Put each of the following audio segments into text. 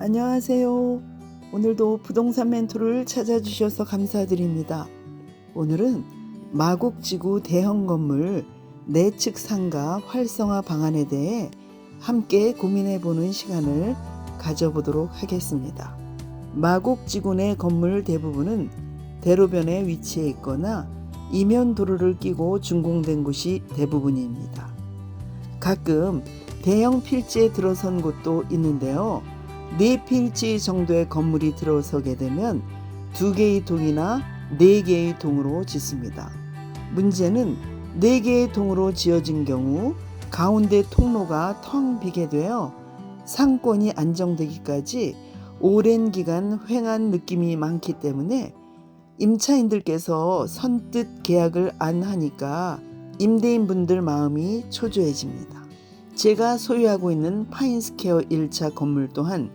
안녕하세요. 오늘도 부동산 멘토를 찾아주셔서 감사드립니다. 오늘은 마곡지구 대형 건물 내측 상가 활성화 방안에 대해 함께 고민해 보는 시간을 가져보도록 하겠습니다. 마곡지구 내 건물 대부분은 대로변에 위치해 있거나 이면 도로를 끼고 준공된 곳이 대부분입니다. 가끔 대형 필지에 들어선 곳도 있는데요. 네 필지 정도의 건물이 들어서게 되면 두 개의 동이나 네 개의 동으로 짓습니다. 문제는 네 개의 동으로 지어진 경우 가운데 통로가 텅 비게 되어 상권이 안정되기까지 오랜 기간 횡한 느낌이 많기 때문에 임차인들께서 선뜻 계약을 안 하니까 임대인분들 마음이 초조해집니다. 제가 소유하고 있는 파인스퀘어 1차 건물 또한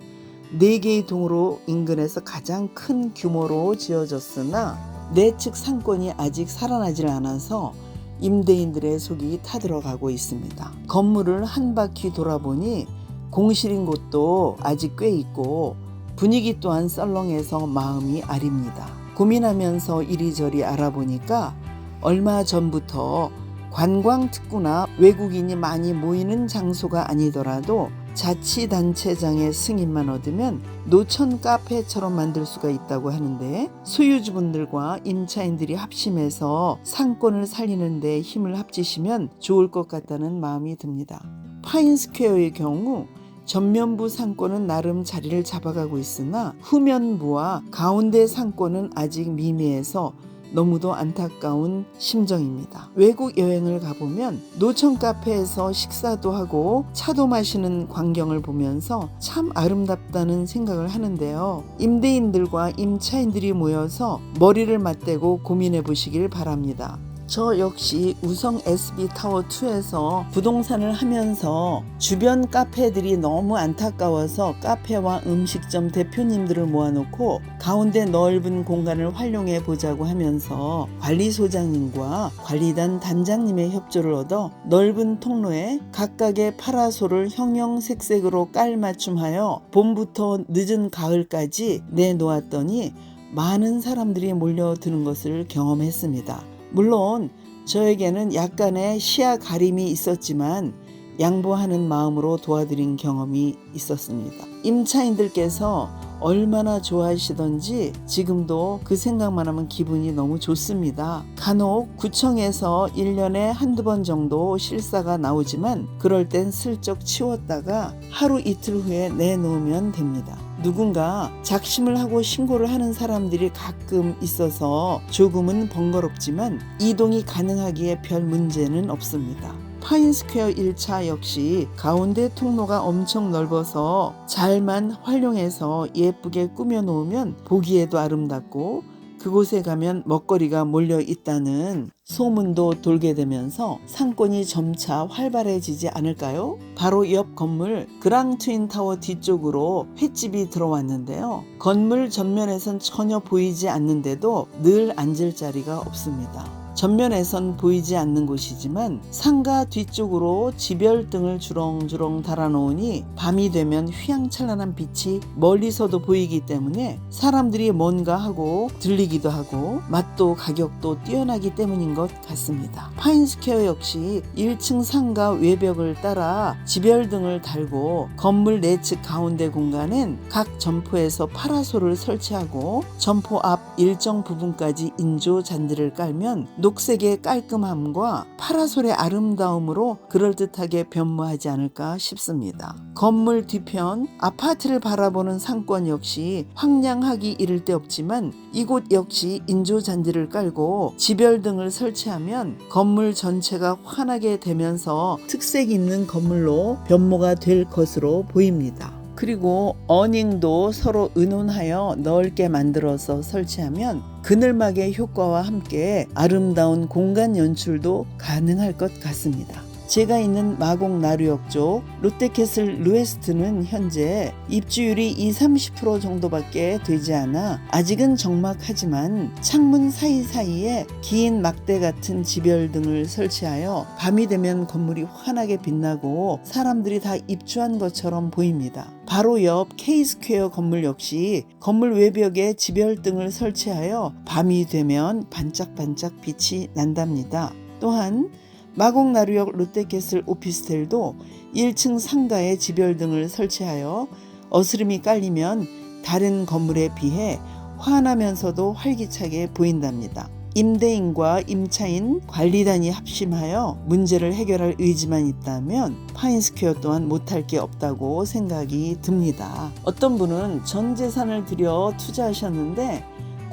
4개의 동으로 인근에서 가장 큰 규모로 지어졌으나 내측 상권이 아직 살아나질 않아서 임대인들의 속이 타들어가고 있습니다. 건물을 한 바퀴 돌아보니 공실인 곳도 아직 꽤 있고 분위기 또한 썰렁해서 마음이 아립니다. 고민하면서 이리저리 알아보니까 얼마 전부터 관광 특구나 외국인이 많이 모이는 장소가 아니더라도 자치단체장의 승인만 얻으면 노천 카페처럼 만들 수가 있다고 하는데 소유주분들과 임차인들이 합심해서 상권을 살리는 데 힘을 합치시면 좋을 것 같다는 마음이 듭니다. 파인스퀘어의 경우 전면부 상권은 나름 자리를 잡아가고 있으나 후면부와 가운데 상권은 아직 미미해서 너무도 안타까운 심정입니다. 외국 여행을 가보면 노천 카페에서 식사도 하고 차도 마시는 광경을 보면서 참 아름답다는 생각을 하는데요. 임대인들과 임차인들이 모여서 머리를 맞대고 고민해 보시길 바랍니다. 저 역시 우성 SB 타워 2에서 부동산을 하면서 주변 카페들이 너무 안타까워서 카페와 음식점 대표님들을 모아놓고 가운데 넓은 공간을 활용해 보자고 하면서 관리소장님과 관리단 단장님의 협조를 얻어 넓은 통로에 각각의 파라솔을 형형색색으로 깔맞춤하여 봄부터 늦은 가을까지 내놓았더니 많은 사람들이 몰려드는 것을 경험했습니다. 물론 저에게는 약간의 시야 가림이 있었지만 양보하는 마음으로 도와드린 경험이 있었습니다. 임차인들께서 얼마나 좋아하시던지 지금도 그 생각만 하면 기분이 너무 좋습니다. 간혹 구청에서 1년에 한두 번 정도 실사가 나오지만 그럴 땐 슬쩍 치웠다가 하루 이틀 후에 내놓으면 됩니다. 누군가 작심을 하고 신고를 하는 사람들이 가끔 있어서 조금은 번거롭지만 이동이 가능하기에 별 문제는 없습니다. 파인스퀘어 1차 역시 가운데 통로가 엄청 넓어서 잘만 활용해서 예쁘게 꾸며 놓으면 보기에도 아름답고 그곳에 가면 먹거리가 몰려 있다는 소문도 돌게 되면서 상권이 점차 활발해지지 않을까요? 바로 옆 건물 그랑 트윈 타워 뒤쪽으로 횟집이 들어왔는데요. 건물 전면에선 전혀 보이지 않는데도 늘 앉을 자리가 없습니다. 전면에선 보이지 않는 곳이지만 상가 뒤쪽으로 지별등을 주렁주렁 달아놓으니 밤이 되면 휘황찬란한 빛이 멀리서도 보이기 때문에 사람들이 뭔가 하고 들리기도 하고 맛도 가격도 뛰어나기 때문인 것 같습니다. 파인스퀘어 역시 1층 상가 외벽을 따라 지별등을 달고 건물 내측 가운데 공간엔 각 점포에서 파라솔을 설치하고 점포 앞 일정 부분까지 인조 잔디를 깔면 녹색의 깔끔함과 파라솔의 아름다움으로 그럴듯하게 변모하지 않을까 싶습니다. 건물 뒤편 아파트를 바라보는 상권 역시 황량하기 이를 데 없지만 이곳 역시 인조 잔디를 깔고 지별등을 설치하면 건물 전체가 환하게 되면서 특색 있는 건물로 변모가 될 것으로 보입니다. 그리고 어닝도 서로 의논하여 넓게 만들어서 설치하면 그늘막의 효과와 함께 아름다운 공간 연출도 가능할 것 같습니다. 제가 있는 마곡 나루역 쪽 롯데캐슬 루에스트는 현재 입주율이 20, 30% 정도밖에 되지 않아 아직은 적막하지만 창문 사이사이에 긴 막대 같은 지별 등을 설치하여 밤이 되면 건물이 환하게 빛나고 사람들이 다 입주한 것처럼 보입니다. 바로 옆 K스퀘어 건물 역시 건물 외벽에 지별등을 설치하여 밤이 되면 반짝반짝 빛이 난답니다. 또한 마곡나루역 롯데캐슬 오피스텔도 1층 상가에 지별 등을 설치하여 어스름이 깔리면 다른 건물에 비해 환하면서도 활기차게 보인답니다. 임대인과 임차인 관리단이 합심하여 문제를 해결할 의지만 있다면 파인스퀘어 또한 못할 게 없다고 생각이 듭니다. 어떤 분은 전 재산을 들여 투자하셨는데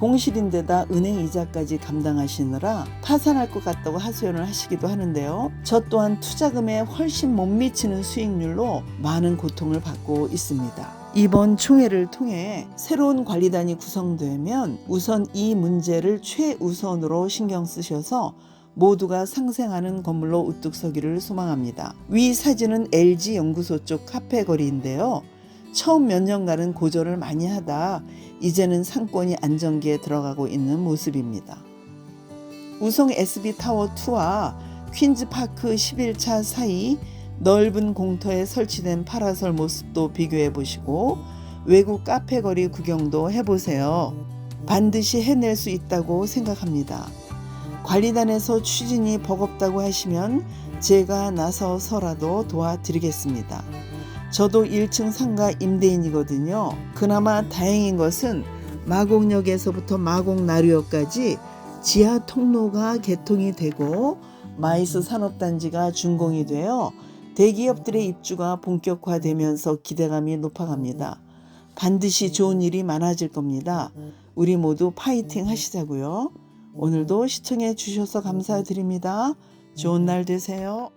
공실인데다 은행 이자까지 감당하시느라 파산할 것 같다고 하소연을 하시기도 하는데요. 저 또한 투자금에 훨씬 못 미치는 수익률로 많은 고통을 받고 있습니다. 이번 총회를 통해 새로운 관리단이 구성되면 우선 이 문제를 최우선으로 신경 쓰셔서 모두가 상생하는 건물로 우뚝 서기를 소망합니다. 위 사진은 LG 연구소 쪽 카페 거리인데요. 처음 몇 년간은 고전을 많이 하다 이제는 상권이 안정기에 들어가고 있는 모습입니다. 우성 SB 타워 2와 퀸즈 파크 11차 사이 넓은 공터에 설치된 파라솔 모습도 비교해 보시고 외국 카페 거리 구경도 해보세요. 반드시 해낼 수 있다고 생각합니다. 관리단에서 추진이 버겁다고 하시면 제가 나서서라도 도와드리겠습니다. 저도 1층 상가 임대인이거든요. 그나마 다행인 것은 마곡역에서부터 마곡나루역까지 지하 통로가 개통이 되고 마이스 산업단지가 준공이 되어 대기업들의 입주가 본격화되면서 기대감이 높아갑니다. 반드시 좋은 일이 많아질 겁니다. 우리 모두 파이팅 하시자고요. 오늘도 시청해 주셔서 감사드립니다. 좋은 날 되세요.